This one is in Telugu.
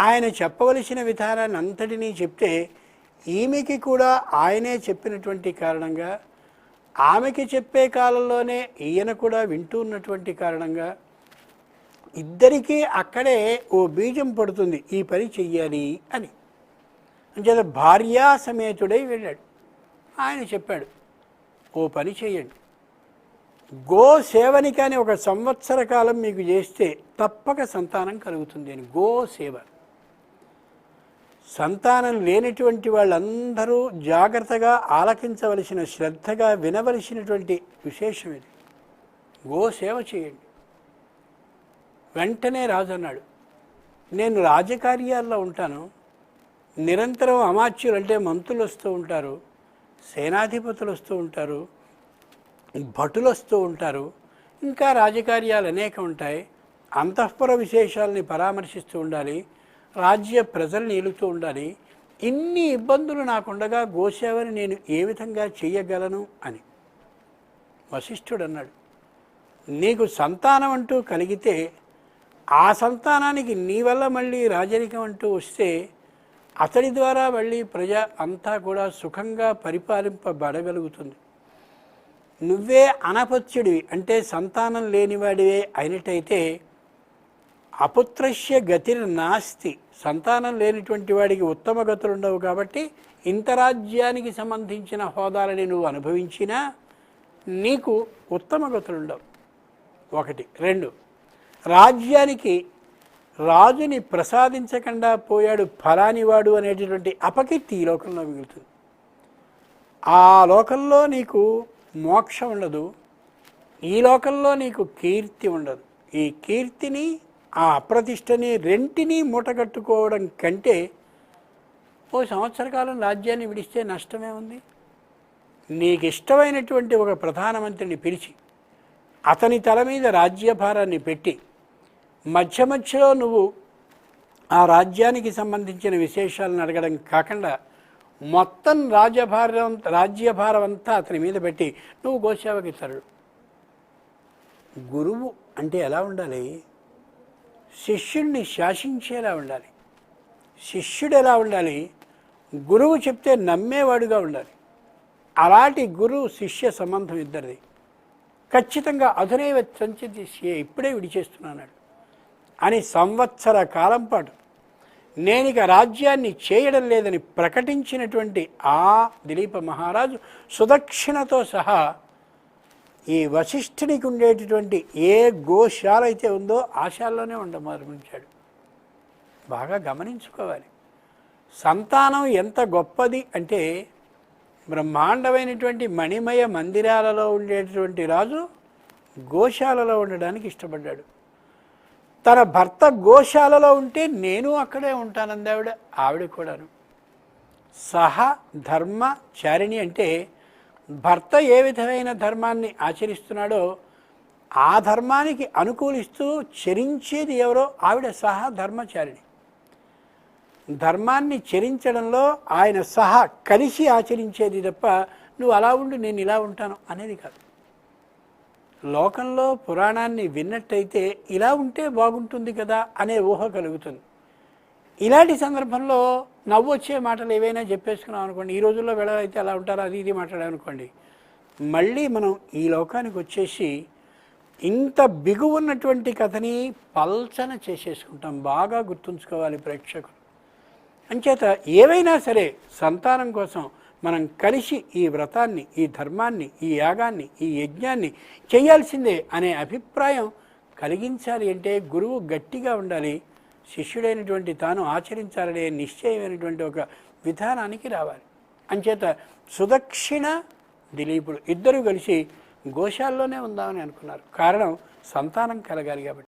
ఆయన చెప్పవలసిన విధానాన్ని అంతటినీ చెప్తే ఈమెకి కూడా ఆయనే చెప్పినటువంటి కారణంగా ఆమెకి చెప్పే కాలంలోనే ఈయన కూడా వింటూ ఉన్నటువంటి కారణంగా ఇద్దరికీ అక్కడే ఓ బీజం పడుతుంది ఈ పని చెయ్యాలి అని. అంచేత భార్యా సమేతుడై వెళ్ళాడు. ఆయన చెప్పాడు ఓ పని చేయండి గో సేవని కానీ ఒక సంవత్సర కాలం మీకు చేస్తే తప్పక సంతానం కలుగుతుంది అని. గో సేవ. సంతానం లేనటువంటి వాళ్ళందరూ జాగ్రత్తగా ఆలకించవలసిన శ్రద్ధగా వినవలసినటువంటి విశేషం ఇది. గో సేవ చేయండి. వెంటనే రాజు అన్నాడు నేను రాజకార్యాల్లో ఉంటాను. నిరంతరం అమాత్యులు అంటే మంత్రులు వస్తూ ఉంటారు సేనాధిపతులు వస్తూ ఉంటారు భటులు వస్తూ ఉంటారు. ఇంకా రాజకార్యాలు అనేక ఉంటాయి. అంతఃపుర విశేషాలని పరామర్శిస్తూ ఉండాలి. రాజ్య ప్రజల్ని ఏలుతూ ఉండాలి. ఇన్ని ఇబ్బందులు నాకుండగా గోసేవని నేను ఏ విధంగా చేయగలను అని. వశిష్ఠుడు అన్నాడు నీకు సంతానం అంటూ కలిగితే ఆ సంతానానికి నీ వల్ల మళ్ళీ రాజరికం అంటూ వస్తే అతడి ద్వారా మళ్ళీ ప్రజ అంతా కూడా సుఖంగా పరిపాలింపబడగలుగుతుంది. నువ్వే అనపత్యుడివి అంటే సంతానం లేనివాడివే అయినట్టయితే అపుత్రస్య గతిర్ నాస్తి. సంతానం లేనిటువంటి వాడికి ఉత్తమ గతులు ఉండవు కాబట్టి ఇంత రాజ్యానికి సంబంధించిన హోదాలని నువ్వు అనుభవించినా నీకు ఉత్తమ గతులు ఉండవు. ఒకటి. రెండు. రాజ్యానికి రాజుని ప్రసాదించకుండా పోయాడు ఫలానివాడు అనేటటువంటి అపకీర్తి ఈ లోకంలో మిగులుతుంది. ఆ లోకంలో నీకు మోక్షం ఉండదు. ఈ లోకంలో నీకు కీర్తి ఉండదు. ఈ కీర్తిని ఆ అప్రతిష్టని రెంటిని మూటగట్టుకోవడం కంటే ఓ సంవత్సర కాలం రాజ్యాన్ని విడిస్తే నష్టమే ఉంది. నీకు ఇష్టమైనటువంటి ఒక ప్రధానమంత్రిని పిలిచి అతని తల మీద రాజ్యభారాన్ని పెట్టి మధ్య మధ్యలో నువ్వు ఆ రాజ్యానికి సంబంధించిన విశేషాలను అడగడం కాకుండా మొత్తం రాజ్యభారం రాజ్యభారం అంతా అతని మీద పెట్టి నువ్వు గోసేవకి తరుడు. గురువు అంటే ఎలా ఉండాలి? శిష్యుణ్ణి శాసించేలా ఉండాలి. శిష్యుడు ఎలా ఉండాలి? గురువు చెప్తే నమ్మేవాడుగా ఉండాలి. అలాంటి గురువు శిష్య సంబంధం ఇద్దరిది. ఖచ్చితంగా అధునైవ సంచితి ఇప్పుడే విడిచేస్తున్నాడు అని సంవత్సర కాలం పాటు నేను ఇక రాజ్యాన్ని చేయడం లేదని ప్రకటించినటువంటి ఆ దిలీప మహారాజు సుదక్షిణతో సహా ఈ వశిష్ఠునికి ఉండేటటువంటి ఏ గోశాల అయితే ఉందో ఆశాల్లోనే శాలలోనే బాగా గమనించుకోవాలి. సంతానం ఎంత గొప్పది అంటే బ్రహ్మాండమైనటువంటి మణిమయ మందిరాలలో ఉండేటటువంటి రాజు గోశాలలో ఉండడానికి ఇష్టపడ్డాడు. తన భర్త గోశాలలో ఉంటే నేను అక్కడే ఉంటానంది ఆవిడ ఆవిడ కూడాను. సహ ధర్మ చారిణి అంటే భర్త ఏ విధమైన ధర్మాన్ని ఆచరిస్తున్నాడో ఆ ధర్మానికి అనుకూలిస్తూ చరించేది ఎవరో ఆవిడ సహా ధర్మచారిణి. ధర్మాన్ని చరించడంలో ఆయన సహా కలిసి ఆచరించేది తప్ప నువ్వు అలా ఉండు నేను ఇలా ఉంటాను అనేది కాదు. లోకంలో పురాణాన్ని విన్నట్టయితే ఇలా ఉంటే బాగుంటుంది కదా అనే ఊహ కలుగుతుంది. ఇలాంటి సందర్భంలో నవ్వు వచ్చే మాటలు ఏవైనా చెప్పేసుకున్నాం అనుకోండి ఈ రోజుల్లో వెళ్ళాలైతే అలా ఉంటారో అది ఇది మాట్లాడామనుకోండి మళ్ళీ మనం ఈ లోకానికి వచ్చేసి ఇంత బిగువున్నటువంటి కథని పల్చన చేసేసుకుంటాం బాగా గుర్తుంచుకోవాలి ప్రేక్షకులు. అంచేత ఏవైనా సరే సంతానం కోసం మనం కలిసి ఈ వ్రతాన్ని ఈ ధర్మాన్ని ఈ యాగాన్ని ఈ యజ్ఞాన్ని చేయాల్సిందే అనే అభిప్రాయం కలిగించాలి అంటే గురువు గట్టిగా ఉండాలి. శిష్యుడైనటువంటి తాను ఆచరించాలనే నిశ్చయమైనటువంటి ఒక విధానానికి రావాలి. అంచేత సుదక్షిణ దిలీపుడు ఇద్దరు కలిసి గోశాల్లోనే ఉందామని అనుకున్నారు. కారణం సంతానం కలగాలి కాబట్టి.